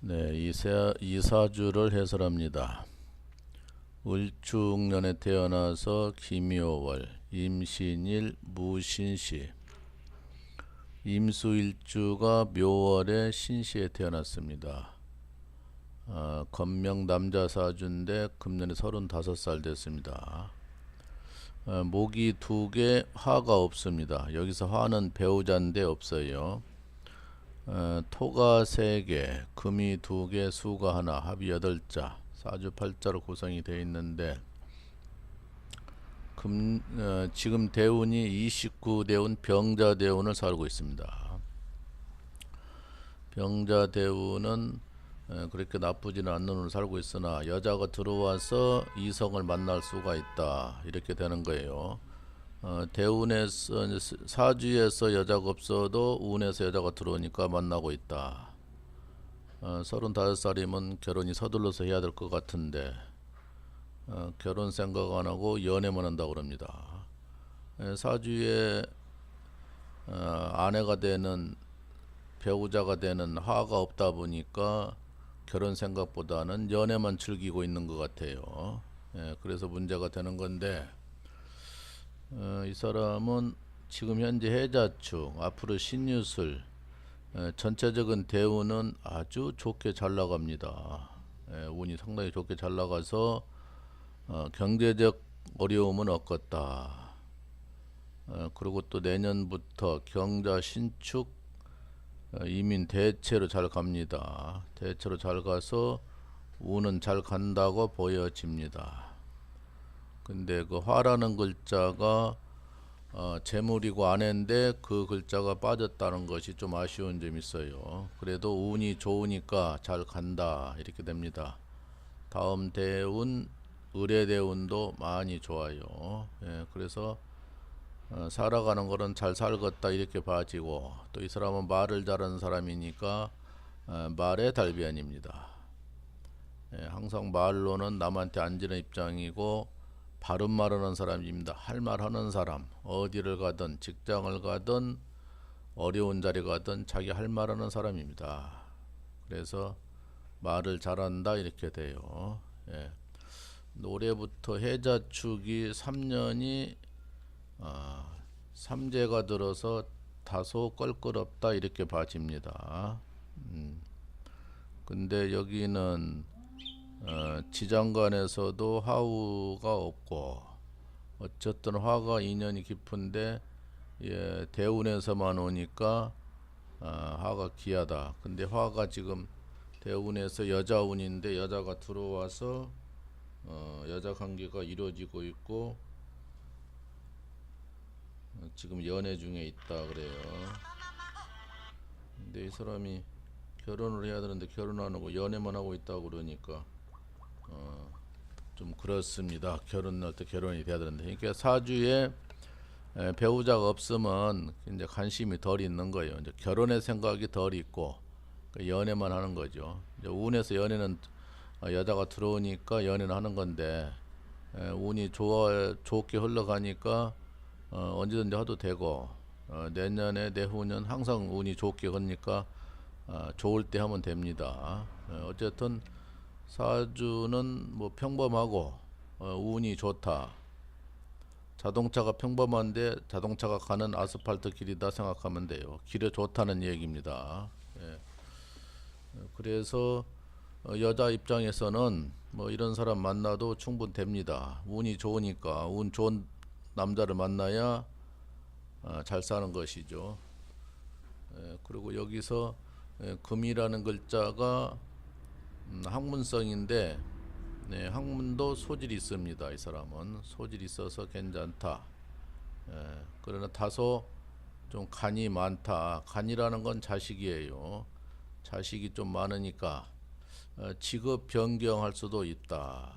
네, 이사, 이사주를 해설합니다. 을축년에 태어나서 김효월, 임신일, 무신시, 임수일주가 묘월에 신시에 태어났습니다. 아, 건명 남자 사주인데 금년에 35살 됐습니다. 아, 목이 두 개, 화가 없습니다. 여기서 화는 배우자인데 없어요. 어, 토가 세 개, 금이 두 개, 수가 하나, 합이 여덟 자, 사주 팔자로 구성이 되어 있는데 금 어, 지금 대운이 29 대운 병자 대운을 살고 있습니다. 병자 대운은 어, 그렇게 나쁘지는 않는 운을 살고 있으나 여자가 들어와서 이성을 만날 수가 있다 이렇게 되는 거예요. 어, 대운에서 사주에서 여자가 없어도 운에서 여자가 들어오니까 만나고 있다. 어, 35살이면 결혼이 서둘러서 해야 될 것 같은데 어, 결혼 생각 안 하고 연애만 한다고 그럽니다. 에, 사주에 어, 아내가 되는 배우자가 되는 화가 없다 보니까 결혼 생각보다는 연애만 즐기고 있는 것 같아요. 예, 그래서 문제가 되는 건데 어, 이 사람은 지금 현재 해자축, 앞으로 신유술, 에, 전체적인 대운은 아주 좋게 잘 나갑니다. 에, 운이 상당히 좋게 잘 나가서 어, 경제적 어려움은 없겠다. 어, 그리고 또 내년부터 경자 신축 어, 이민 대체로 잘 갑니다. 대체로 잘 가서 운은 잘 간다고 보여집니다. 근데 그 화라는 글자가 어, 재물이고 아내인데 그 글자가 빠졌다는 것이 좀 아쉬운 점이 있어요. 그래도 운이 좋으니까 잘 간다 이렇게 됩니다. 다음 대운 의뢰 대운도 많이 좋아요. 예, 그래서 어, 살아가는 거는 잘 살겠다 이렇게 봐지고 또 이 사람은 말을 잘하는 사람이니까 어, 말의 달변입니다. 예, 항상 말로는 남한테 앉는 입장이고 바른 말하는 사람입니다. 할 말 하는 사람 어디를 가든 직장을 가든 어려운 자리 가든 자기 할 말 하는 사람입니다. 그래서 말을 잘한다 이렇게 돼요. 예. 올해부터 해자축이 3년이 아, 삼재가 들어서 다소 껄끄럽다 이렇게 봐집니다. 음. 근데 여기는 어, 지장간에서도 화우가 없고 어쨌든 화가 인연이 깊은데 예, 대운에서만 오니까 아, 화가 귀하다. 근데 화가 지금 대운에서 여자운인데 여자가 들어와서 어, 여자 관계가 이루어지고 있고 어, 지금 연애 중에 있다 그래요. 근데 이 사람이 결혼을 해야 되는데 결혼 안 하고 연애만 하고 있다고 그러니까 어, 좀 그렇습니다. 결혼할 때 결혼이 돼야 되는데 그러니까 사주에 에, 배우자가 없으면 이제 관심이 덜 있는 거예요. 이제 결혼의 생각이 덜 있고 그 연애만 하는 거죠. 이제 운에서 연애는 어, 여자가 들어오니까 연애는 하는 건데 에, 운이 좋아 좋게 흘러가니까 어, 언제든지 해도 되고 어, 내년에 내후년 항상 운이 좋게 가니까 어, 좋을 때 하면 됩니다. 어, 어쨌든 사주는 뭐 평범하고 어, 운이 좋다. 자동차가 평범한데 자동차가 가는 아스팔트 길이다 생각하면 돼요. 길이 좋다는 얘기입니다. 예. 어, 그래서 어, 여자 입장에서는 뭐 이런 사람 만나도 충분 됩니다. 운이 좋으니까 운 좋은 남자를 만나야 어, 잘 사는 것이죠. 예, 그리고 여기서 예, 금이라는 글자가 음, 학문성인데 네, 학문도 소질이 있습니다. 이 사람은 소질이 있어서 괜찮다. 예, 그러나 다소 좀 간이 많다. 간이라는 건 자식이에요. 자식이 좀 많으니까 어, 직업 변경할 수도 있다.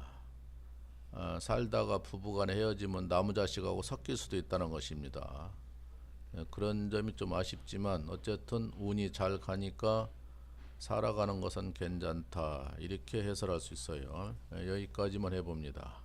어, 살다가 부부간에 헤어지면 나무 자식하고 섞일 수도 있다는 것입니다. 예, 그런 점이 좀 아쉽지만 어쨌든 운이 잘 가니까 살아가는 것은 괜찮다 이렇게 해설할 수 있어요. 예, 여기까지만 해봅니다.